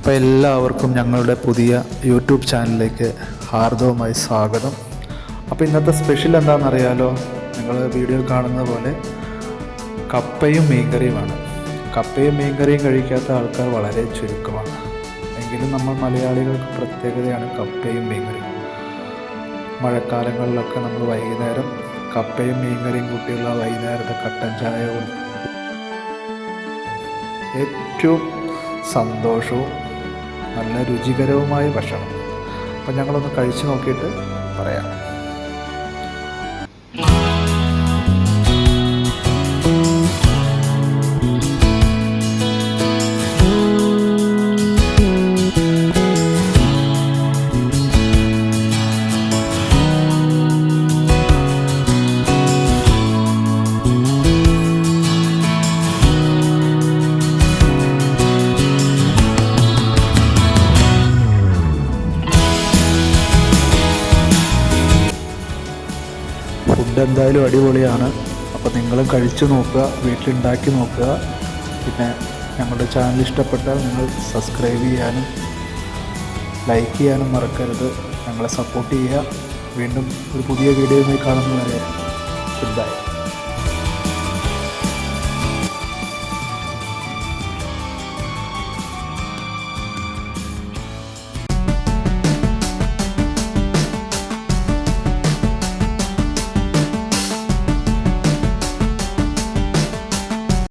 അപ്പോൾ എല്ലാവർക്കും ഞങ്ങളുടെ പുതിയ യൂട്യൂബ് ചാനലിലേക്ക് ഹാർദവുമായി സ്വാഗതം. അപ്പോൾ ഇന്നത്തെ സ്പെഷ്യൽ എന്താണെന്നറിയാലോ? നിങ്ങൾ വീഡിയോ കാണുന്ന പോലെ കപ്പയും മീൻകറിയുമാണ്. കപ്പയും മീൻകറിയും കഴിക്കാത്ത ആൾക്കാർ വളരെ ചുരുക്കമാണ്. എങ്കിലും നമ്മൾ മലയാളികൾക്ക് പ്രത്യേകതയാണ് കപ്പയും മീൻകറിയും. മഴക്കാലങ്ങളിലൊക്കെ നമ്മൾ വൈകുന്നേരം കപ്പയും മീൻകറിയും കൂട്ടിയുള്ള വൈകുന്നേരത്തെ കട്ടൻ ചായവും ഏറ്റവും സന്തോഷവും നല്ല രുചികരവുമായ ഭക്ഷണം. അപ്പം ഞങ്ങളൊന്ന് കഴിച്ചു നോക്കിയിട്ട് പറയാം. ഫുഡ് എന്തായാലും അടിപൊളിയാണ്. അപ്പോൾ നിങ്ങളും കഴിച്ചു നോക്കുക വീട്ടിലുണ്ടാക്കി നോക്കുക. പിന്നെ ഞങ്ങളുടെ ചാനൽ ഇഷ്ടപ്പെട്ടാൽ നിങ്ങൾ സബ്സ്ക്രൈബ് ചെയ്യാനും ലൈക്ക് ചെയ്യാനും മറക്കരുത്. ഞങ്ങളെ സപ്പോർട്ട് ചെയ്യുക. വീണ്ടും ഒരു പുതിയ വീഡിയോയുമായി കാണുന്നവരെ ഗുഡ് ബൈ